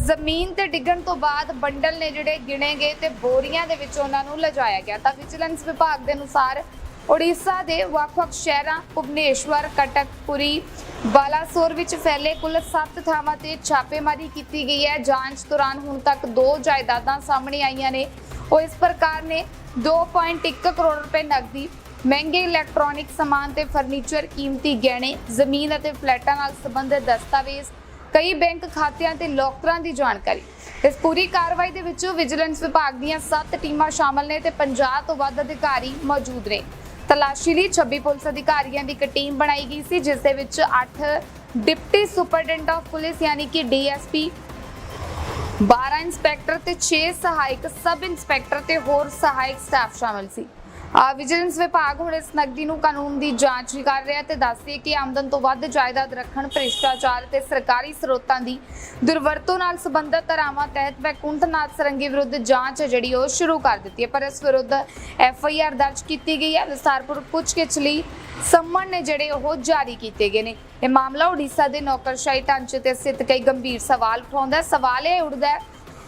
ਜ਼ਮੀਨ ਤੇ ਡਿੱਗਣ ਤੋਂ ਬਾਅਦ ਬੰਡਲ ਨੇ ਜਿਹੜੇ ਗਿਣੇ ਗਏ ਤੇ ਬੋਰੀਆਂ ਦੇ ਵਿੱਚ ਉਹਨਾਂ ਨੂੰ ਲਿਜਾਇਆ ਗਿਆ। ਤਾਂ ਵਿਜੀਲੈਂਸ ਵਿਭਾਗ ਦੇ ਅਨੁਸਾਰ ਉੜੀਸਾ ਦੇ ਵੱਖ-ਵੱਖ ਸ਼ਹਿਰਾਂ, ਭੁਵਨੇਸ਼ਵਰ ਕਟਕ ਪੁਰੀ ਬਾਲਾਸੋਰ ਵਿੱਚ ਫੈਲੇ ਕੁੱਲ 7 ਥਾਵਾਂ ਤੇ ਛਾਪੇਮਾਰੀ ਕੀਤੀ ਗਈ ਹੈ। ਜਾਂਚ ਦੌਰਾਨ ਹੁਣ ਤੱਕ ਦੋ ਜਾਇਦਾਦਾਂ ਸਾਹਮਣੇ ਆਈਆਂ ਨੇ। ਉਹ ਇਸ ਪ੍ਰਕਾਰ ਨੇ 2.1 ਕਰੋੜ ਰੁਪਏ ਨਕਦੀ, ਮਹਿੰਗੇ ਇਲੈਕਟ੍ਰੋਨਿਕ ਸਮਾਨ ਤੇ ਫਰਨੀਚਰ ਕੀਮਤੀ ਗਹਿਣੇ, ਜ਼ਮੀਨ ਅਤੇ ਫਲੈਟਾਂ ਨਾਲ ਸੰਬੰਧਿਤ ਦਸਤਾਵੇਜ਼, ਕਈ ਬੈਂਕ ਖਾਤਿਆਂ ਤੇ ਲੋਕਰਾਂ ਦੀ ਜਾਣਕਾਰੀ। ਇਸ ਪੂਰੀ ਕਾਰਵਾਈ ਦੇ ਵਿੱਚ ਵਿਜੀਲੈਂਸ ਵਿਭਾਗ ਦੀਆਂ 7 ਟੀਮਾਂ ਸ਼ਾਮਲ ਨੇ ਤੇ 50 ਤੋਂ ਵੱਧ ਅਧਿਕਾਰੀ ਮੌਜੂਦ ਨੇ। ਤਲਾਸ਼ੀ ਲਈ 26 ਪੁਲਿਸ ਅਧਿਕਾਰੀਆਂ ਦੀ ਇੱਕ ਟੀਮ ਬਣਾਈ ਗਈ ਸੀ, ਜਿਸ ਦੇ ਵਿੱਚ 8 ਡਿਪਟੀ ਸੁਪਰਡੈਂਟ ਆਫ ਪੁਲਿਸ ਯਾਨੀ ਕਿ ਡੀਐਸਪੀ 12 ਇੰਸਪੈਕਟਰ ਤੇ 6 ਸਹਾਇਕ ਸਬ ਇੰਸਪੈਕਟਰ ਤੇ ਹੋਰ ਸਹਾਇਕ ਸਟਾਫ ਸ਼ਾਮਲ ਸੀ। ਵਿਜੀਲੈਂਸ ਵਿਭਾਗ ਹੁਣ ਇਸ ਨਕਦੀ ਨੂੰ ਕਾਨੂੰਨ ਦੀ ਜਾਂਚ ਵੀ ਕਰ ਰਿਹਾ ਤੇ ਦੱਸਦੇ ਕਿ ਆਮਦਨ ਤੋਂ ਵੱਧ ਜਾਇਦਾਦ ਰੱਖਣ, ਭ੍ਰਿਸ਼ਟਾਚਾਰ ਤੇ ਸਰਕਾਰੀ ਸਰੋਤਾਂ ਦੀ ਦੁਰਵਰਤੋਂ ਨਾਲ ਸੰਬੰਧਿਤ ਧਾਰਾਵਾਂ ਤਹਿਤ ਵੈਕੁੰਠ ਨਾਥ ਸਰੰਗੀ ਵਿਰੁੱਧ ਜਾਂਚ ਹੈ ਜਿਹੜੀ ਉਹ ਸ਼ੁਰੂ ਕਰ ਦਿੱਤੀ ਹੈ, ਪਰ ਇਸ ਵਿਰੁੱਧ ਐਫ ਆਈ ਆਰ ਦਰਜ ਕੀਤੀ ਗਈ ਹੈ। ਵਿਸਤਾਰਪੂਰਵਕ ਪੁੱਛਗਿੱਛ ਲਈ ਸੰਮਨ ਨੇ ਜਿਹੜੇ ਉਹ ਜਾਰੀ ਕੀਤੇ ਗਏ ਨੇ। ਇਹ ਮਾਮਲਾ ਉੜੀਸਾ ਦੇ ਨੌਕਰਸ਼ਾਹੀ ਢਾਂਚੇ ਤੇ ਸਥਿਤ ਕਈ ਗੰਭੀਰ ਸਵਾਲ ਉਠਾਉਂਦਾ ਸਵਾਲ ਇਹ ਉੱਠਦਾ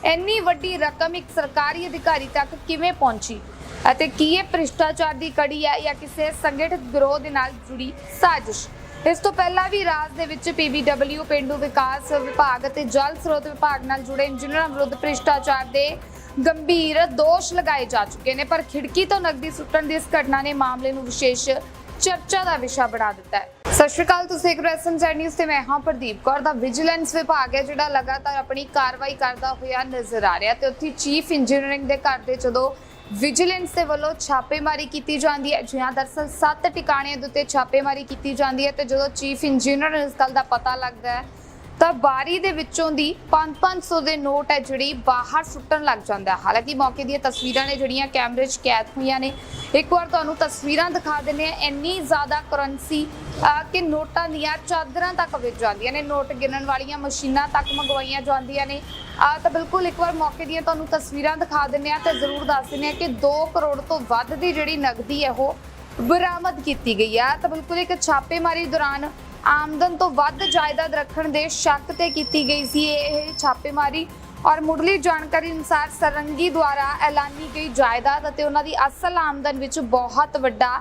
ਇੰਨੀ ਵੱਡੀ ਰਕਮ ਇੱਕ ਸਰਕਾਰੀ ਅਧਿਕਾਰੀ ਤੱਕ ਕਿਵੇਂ ਪਹੁੰਚੀ? ਅਤੇ ਕੀ ਇਹ ਭ੍ਰਿਸ਼ਟਾਚਾਰ ਦੀ ਕੜੀ ਹੈ ਜਾਂ ਕਿਸੇ ਸੰਗਠਿਤ ਗਰੋਹ ਦੇ ਨਾਲ ਜੁੜੀ ਸਾਜ਼ਿਸ਼? ਇਸ ਤੋਂ ਪਹਿਲਾਂ ਵੀ ਰਾਜ ਦੇ ਵਿੱਚ ਪੀਬੀਡਬਲਿਊ ਪਿੰਡੂ ਵਿਕਾਸ ਵਿਭਾਗ ਅਤੇ ਜਲ ਸਰੋਤ ਵਿਭਾਗ ਨਾਲ ਜੁੜੇ ਇੰਜੀਨੀਅਰਾਂ ਵਿਰੁੱਧ ਭ੍ਰਿਸ਼ਟਾਚਾਰ ਦੇ ਗੰਭੀਰ ਦੋਸ਼ ਲਗਾਏ ਜਾ ਚੁੱਕੇ ਨੇ, ਪਰ ਖਿੜਕੀ ਤੋਂ ਨਕਦੀ ਸੁੱਟਣ ਦੀ ਇਸ ਘਟਨਾ ਨੇ ਮਾਮਲੇ ਨੂੰ ਵਿਸ਼ੇਸ਼ ਚਰਚਾ ਦਾ ਵਿਸ਼ਾ ਬਣਾ ਦਿੱਤਾ ਹੈ। ਸਤਿ ਸ਼੍ਰੀ ਅਕਾਲ, ਤੁਸੀਂ ਦੇਖ ਰਹੇ ਹੋ ਨਿਊਜ਼ ਤੇ ਮੈਂ ਹਾਂ ਪ੍ਰਦੀਪ ਕੌਰ। ਦਾ ਵਿਜੀਲੈਂਸ ਵਿਭਾਗ ਹੈ ਜਿਹੜਾ ਲਗਾਤਾਰ ਆਪਣੀ ਕਾਰਵਾਈ ਕਰਦਾ ਹੋਇਆ ਨਜ਼ਰ ਆ ਰਿਹਾ ਤੇ ਉੱਥੇ ਚੀਫ ਇੰਜੀਨੀਅਰਿੰਗ ਦੇ ਘਰ ਦੇ ਜਦੋਂ ਵਿਜੀਲੈਂਸ ਦੇ ਵੱਲੋਂ ਛਾਪੇਮਾਰੀ ਕੀਤੀ ਜਾਂਦੀ ਹੈ। ਜਿਹਾਂ ਦਰਸਲ ਸੱਤ ਟਿਕਾਣਿਆਂ ਦੇ ਉੱਤੇ ਛਾਪੇਮਾਰੀ ਕੀਤੀ ਜਾਂਦੀ ਹੈ ਤੇ ਜਦੋਂ ਚੀਫ ਇੰਜੀਨੀਅਰ ਨੂੰ ਇਸ ਗੱਲ ਦਾ ਪਤਾ ਲੱਗਦਾ ਹੈ ਤਾਂ ਬਾਰੀ ਦੇ ਵਿੱਚੋਂ ਦੀ 5-500 ਦੇ ਨੋਟ ਹੈ ਜਿਹੜੀ ਬਾਹਰ ਸੁੱਟਣ ਲੱਗ ਜਾਂਦਾ ਹਾਲਾਂਕਿ ਮੌਕੇ ਦੀਆਂ ਤਸਵੀਰਾਂ ਨੇ ਜਿਹੜੀਆਂ ਕੈਮਰੇ 'ਚ ਕੈਦ ਹੋਈਆਂ ਨੇ। ਇੱਕ ਵਾਰ ਤੁਹਾਨੂੰ ਤਸਵੀਰਾਂ ਦਿਖਾ ਦਿੰਦੇ ਆ ਇੰਨੀ ਜ਼ਿਆਦਾ ਕਰੰਸੀ ਕਿ ਨੋਟਾਂ ਦੀਆਂ ਚਾਦਰਾਂ ਤੱਕ ਵਿਕ ਜਾਂਦੀਆਂ ਨੇ। ਨੋਟ ਗਿਣਨ ਵਾਲੀਆਂ ਮਸ਼ੀਨਾਂ ਤੱਕ ਮੰਗਵਾਈਆਂ ਜਾਂਦੀਆਂ ਨੇ। ਆ ਤਾਂ ਬਿਲਕੁਲ ਇੱਕ ਵਾਰ ਮੌਕੇ ਦੀਆਂ ਤੁਹਾਨੂੰ ਤਸਵੀਰਾਂ ਦਿਖਾ ਦਿੰਦੇ ਆ ਤੇ ਜ਼ਰੂਰ ਦੱਸ ਦਿੰਦੇ ਆ ਕਿ 2 ਕਰੋੜ ਤੋਂ ਵੱਧ ਦੀ ਜਿਹੜੀ ਨਗਦੀ ਹੈ ਉਹ ਬਰਾਮਦ ਕੀਤੀ ਗਈ ਆ ਤਾਂ ਬਿਲਕੁਲ ਇੱਕ ਛਾਪੇਮਾਰੀ ਦੌਰਾਨ ਆਮਦਨ ਤੋਂ ਵੱਧ ਜਾਇਦਾਦ ਰੱਖਣ ਦੇ ਸ਼ੱਕ ਤੇ ਕੀਤੀ ਗਈ ਸੀ ਇਹ ਛਾਪੇਮਾਰੀ। ਔਰ ਮੁੱਢਲੀ ਜਾਣਕਾਰੀ ਅਨੁਸਾਰ ਸਰੰਗੀ ਦੁਆਰਾ ਐਲਾਨੀ ਗਈ ਜਾਇਦਾਦ ਅਤੇ ਉਹਨਾਂ ਦੀ ਅਸਲ ਆਮਦਨ ਵਿੱਚ ਬਹੁਤ ਵੱਡਾ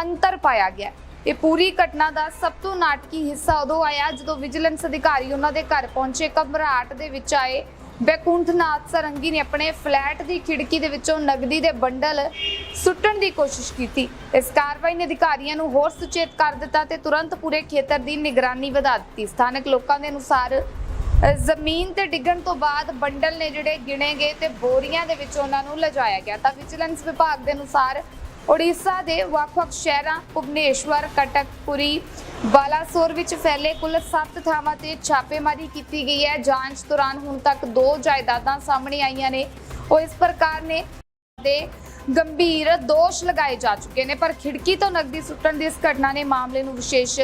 ਅੰਤਰ ਪਾਇਆ ਗਿਆ। ਇਹ ਪੂਰੀ ਘਟਨਾ ਦਾ ਸਭ ਤੋਂ ਨਾਟਕੀ ਹਿੱਸਾ ਉਦੋਂ ਆਇਆ ਜਦੋਂ ਵਿਜੀਲੈਂਸ ਅਧਿਕਾਰੀ ਉਹਨਾਂ ਦੇ ਘਰ ਪਹੁੰਚੇ। ਘਬਰਾਹਟ ਦੇ ਵਿੱਚ ਆਏ ਬੈਕੁੰਠਨਾਥ ਸਰੰਗੀ ਨੇ ਆਪਣੇ ਫਲੈਟ ਦੀ ਖਿੜਕੀ ਦੇ ਵਿੱਚੋਂ ਨਗਦੀ ਦੇ ਬੰਡਲ ਸੁੱਟਣ ਦੀ ਕੋਸ਼ਿਸ਼ ਕੀਤੀ। ਇਸ ਕਾਰਵਾਈ ਨੇ ਅਧਿਕਾਰੀਆਂ ਨੂੰ ਹੋਰ ਸੁਚੇਤ ਕਰ ਦਿੱਤਾ ਤੇ ਤੁਰੰਤ ਪੂਰੇ ਖੇਤਰ ਦੀ ਨਿਗਰਾਨੀ ਵਧਾ ਦਿੱਤੀ। ਸਥਾਨਕ ਲੋਕਾਂ ਦੇ ਅਨੁਸਾਰ ਜ਼ਮੀਨ ਤੇ ਡਿੱਗਣ ਤੋਂ ਬਾਅਦ ਬੰਡਲ ਨੇ ਜਿਹੜੇ ਗਿਣੇ ਗਏ ਤੇ ਬੋਰੀਆਂ ਦੇ ਵਿੱਚ ਉਹਨਾਂ ਨੂੰ ਲਿਜਾਇਆ ਗਿਆ। ਤਾਂ ਵਿਜੀਲੈਂਸ ਵਿਭਾਗ ਦੇ ਅਨੁਸਾਰ ਉੜੀਸਾ ਦੇ ਵੱਖ-ਵੱਖ ਸ਼ਹਿਰਾਂ, ਭੁਵਨੇਸ਼ਵਰ, ਕਟਕਪੁਰੀ, ਬਾਲਾਸੋਰ ਵਿੱਚ ਫੈਲੇ ਕੁੱਲ 7 ਥਾਵਾਂ ਤੇ ਛਾਪੇਮਾਰੀ ਕੀਤੀ ਗਈ ਹੈ। ਜਾਂਚ ਦੌਰਾਨ ਹੁਣ ਤੱਕ ਦੋ ਜਾਇਦਾਦਾਂ ਸਾਹਮਣੇ ਆਈਆਂ ਨੇ। ਉਹ ਇਸ ਪ੍ਰਕਾਰ ਨੇ ਦੇ ਗੰਭੀਰ ਦੋਸ਼ ਲਗਾਏ ਜਾ ਚੁੱਕੇ ਨੇ। ਪਰ ਖਿੜਕੀ ਤੋਂ ਨਕਦੀ ਸੁੱਟਣ ਦੀ ਇਸ ਘਟਨਾ ਨੇ ਮਾਮਲੇ ਨੂੰ ਵਿਸ਼ੇਸ਼